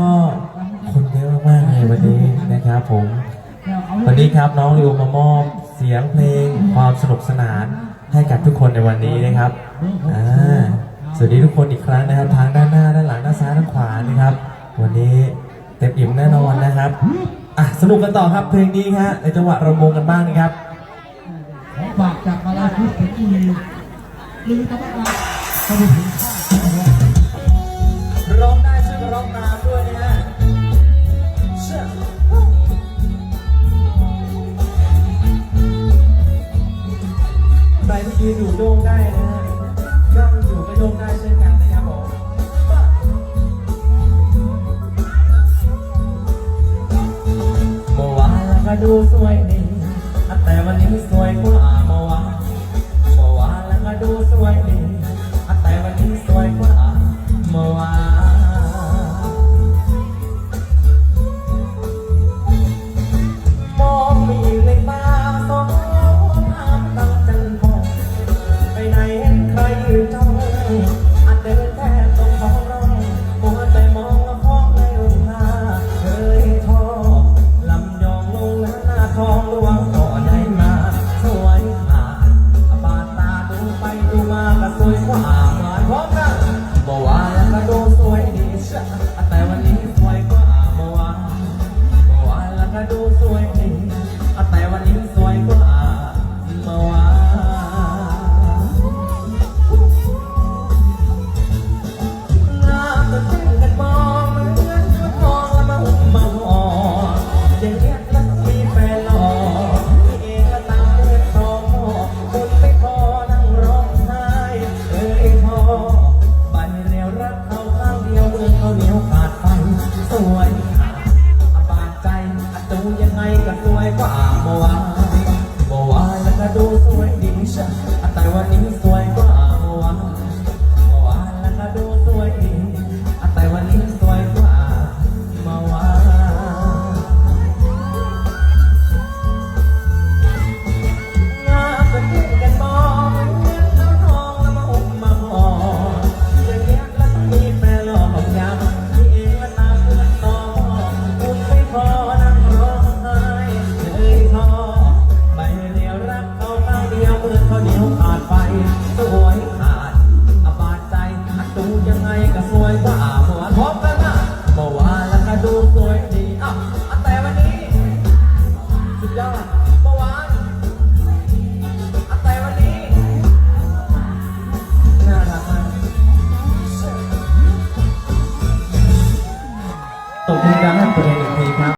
ก็คนเยอะมากเลยวันนี้นะครับผม วันนี้ครับน้องริวมามอบเสียงเพลงความสนุกสนานให้กับทุกคนในวันนี้นะครับอ่าสวัสดีทุกคนอีกครั้งนะครับทางด้านหน้าด้านหลังด้านซ้ายด้านขวานะครับ วันนี้เต็มอิ่มแน่นอนนะครับอะสนุกกันต่อครับเพลงนี้ฮะในจังหวะระมงกันบ้างนะครับขอฝากจากมาลาพิษเป็นอีลืมกรรมการก็ไม่ถึงค่า ยืนอยู่โยกได้นะฮะนั่งอยู่ก็โยกได้เช่นกันนะครับผมเมื่อวานก็ดูสวยดีแต่วันนี้สวยกว่าเมื่อวานเมื่อวานแล้วก็ดูสวยดี องหลวงก่อได้มา สวยขาดบาดตาดูไปดูมาก็สวยกว่าหวานพร้อมกัน สวย